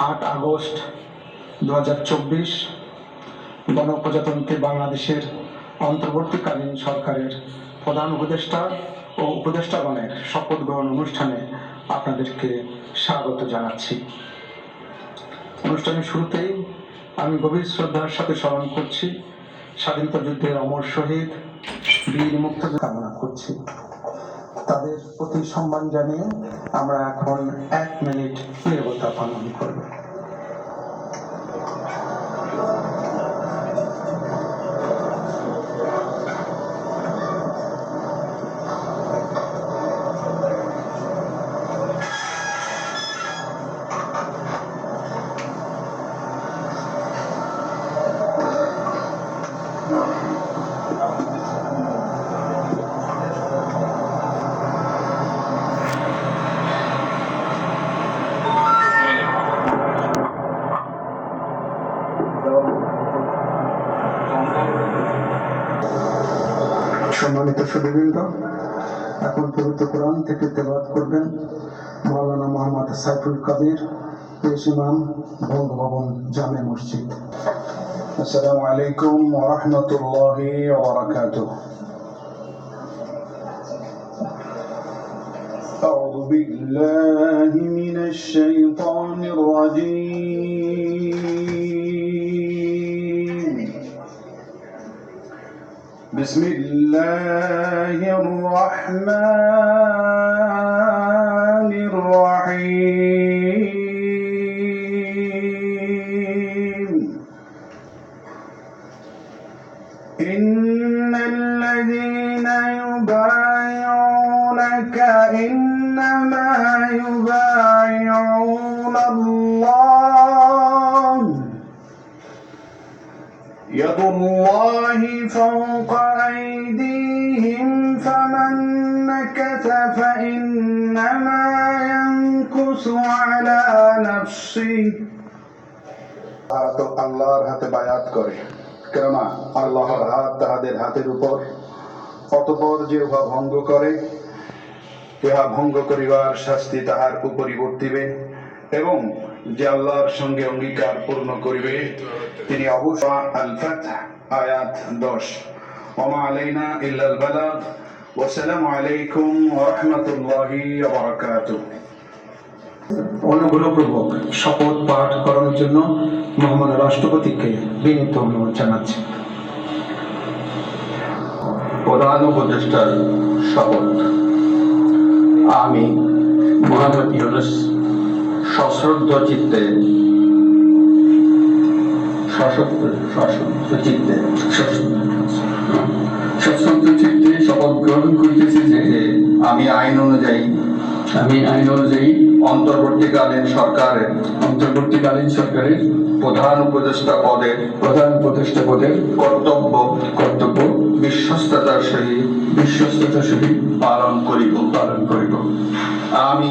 আট আগস্ট দু হাজার চব্বিশ গণপ্রজাতন্ত্রী বাংলাদেশের অন্তর্বর্তীকালীন সরকারের প্রধান উপদেষ্টা ও উপদেষ্টাগণের শপথ গ্রহণ অনুষ্ঠানে আপনাদেরকে স্বাগত জানাচ্ছি। অনুষ্ঠানের শুরুতেই আমি গভীর শ্রদ্ধার সাথে স্মরণ করছি স্বাধীনতা যুদ্ধের অমর শহীদ বীর মুক্ত কামনা করছি। তাদের প্রতি সম্মান জানিয়ে আমরা এখন এক মিনিট নিরবতা পালন করব সুদীবৃন্দ এখন পবিত্র কোরআন থেকে তেলাওয়াত করবেন মাওলানা মোহাম্মদ সাইফুল কবির পেশ ইমাম বঙ্গভবন জামে মসজিদ السلام عليكم ورحمة الله وبركاته أعوذ بالله من الشيطان الرجيم بسم الله الرحمن الرحيم. إن الذين يبايعونك إنما يبايعون الله يد الله فوق أيديهم فمن نكث فإنما ينكث على نفسه হাত আল্লাহর হাতে বায়াত করে কেননা আল্লাহর হাত তাহাদের হাতের উপর অতপর যে উহা ভঙ্গ করে ইহা ভঙ্গ করিবার শাস্তি তাহার উপরই বর্তিবে এবং যে আল্লাহর সঙ্গে অঙ্গীকার পূর্ণ করিবে তিনি অবশ্য আল ফাতহ আয়াত আলাইনা ইল্লাল বালাগ আলাইকুম ওয়া রাহমাতুল্লাহি ওয়া বারাকাতুহু। অনুগ্রহপূর্বক শপথ পাঠ করানোর জন্য মহামান্য রাষ্ট্রপতিকে বিনীত অনুরোধ জানাচ্ছি। প্রধান উপদেষ্টার শপথ। আমি মোহাম্মদ ইউনুস সশ্রদ্ধ চিত্তে সশস্ত্র সশস্ত্র চিত্তে সশ্রদ্ধ চিত্তে শপথ গ্রহণ করিতেছি যে যে আমি আইন অনুযায়ী আমি আইন অনুযায়ী অন্তর্বর্তীকালীন সরকারের অন্তর্বর্তীকালীন সরকারের প্রধান উপদেষ্টা পদের প্রধান উপদেষ্টা পদের কর্তব্য কর্তব্য বিশ্বস্ততার সহিত বিশ্বস্ততার সহিত পালন করিব। পালন করিব। আমি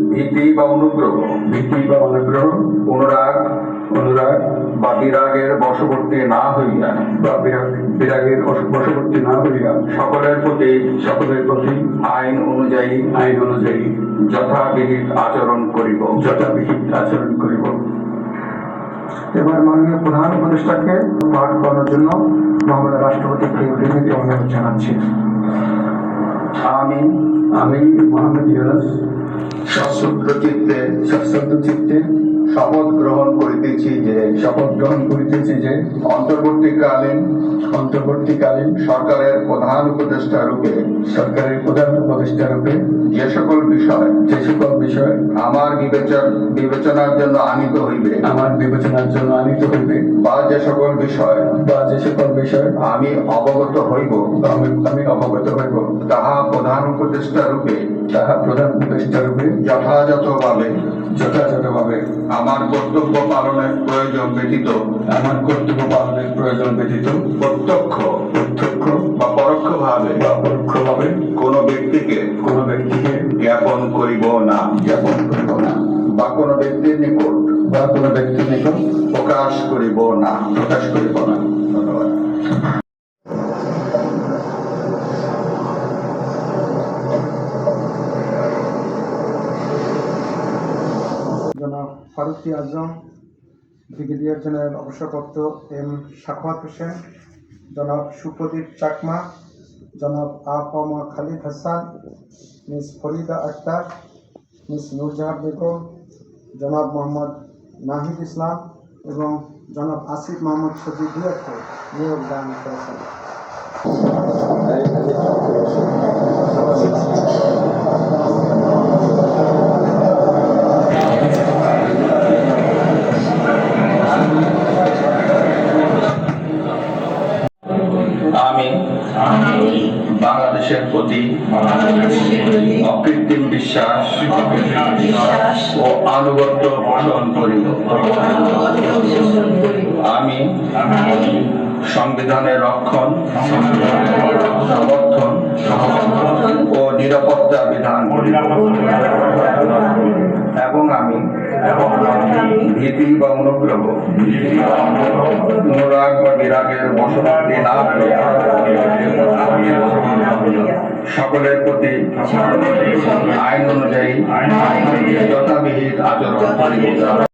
ভীতি বা অনুগ্রহ ভীতি বা অনুগ্রহ অনুরাগ অনুরাগ বা বিরাগের বশবর্তী না হইয়া বা বিরাগ- বিরাগের বশবর্তী না হইয়া সকলের প্রতি সকলের প্রতি আইন অনুযায়ী আইন অনুযায়ী যথাবিহিত আচরণ করিব। যথাবিহিত আচরণ করিব। এবার মাননীয় প্রধান উপদেষ্টাকে পাঠ করানোর জন্য মহামান্য রাষ্ট্রপতিকে অনুরোধ জানাচ্ছি। আমি আমি মোহাম্মদ ইউনুস। সশ্রদ্ধ চিত্তে সশুদ্ধ চিত্তে শপথ গ্রহণ করিতেছি যে, শপথ গ্রহণ করিতেছি যে, অন্তর্বর্তীকালীন অন্তর্বর্তীকালীন সরকারের প্রধান উপদেষ্টা রূপে সরকারের প্রধান উপদেষ্টা রূপে যে সকল বিষয় যে সকল বিষয় আমার বিবেচন বিবেচনার জন্য আনিত হইবে আমার বিবেচনার জন্য আনিত হইবে বা যে সকল বিষয় বা যে সকল বিষয় আমি অবগত হইব আমি আমি অবগত হইব। তাহা প্রধান উপদেষ্টা রূপে তাহা প্রধান উপদেষ্টা রূপে যথাযথভাবে যথাযথভাবে আমার কর্তব্য পালনের প্রয়োজন ব্যতীত আমার কর্তব্য পালনের প্রয়োজন ব্যতীত প্রত্যক্ষ প্রত্যক্ষ বা পরোক্ষভাবে বা পরোক্ষভাবে কোনো ব্যক্তিকে কোনো ব্যক্তিকে জ্ঞাপন করিব না। জ্ঞাপন করিব না। বা কোন ব্যক্তির নিকট বা কোন ব্যক্তির নিকট প্রকাশ করিব না। প্রকাশ করিব না। ধন্যবাদ। ফারুকি আজম ব্রিগেডিয়ার জেনারেল অবসরপ্রাপ্ত এম সাখাওয়াত হোসেন জনাব সুপ্রদীপ চাকমা জনাব আপমা খালিদ হাসান, মিস ফরিদা আক্তার মিস নূরজাহান বেগম, জনাব মোহাম্মদ নাহিদ ইসলাম এবং জনাব আসিফ মোহাম্মদ সজিব নিয়োগদান করেছেন। বাংলাদেশের প্রতি অকৃত্রিম বিশ্বাস ও আনুগত্য পোষণ করিব আমি সংবিধানের রক্ষণ, সমর্থন ও নিরাপত্তা বিধান এবং আমি ভীতি বা অনুগ্রহ, অনুরাগ বা বিরাগের বসবাসী না সকলের প্রতি আইন অনুযায়ী যথাবিহিত আচরণ করিব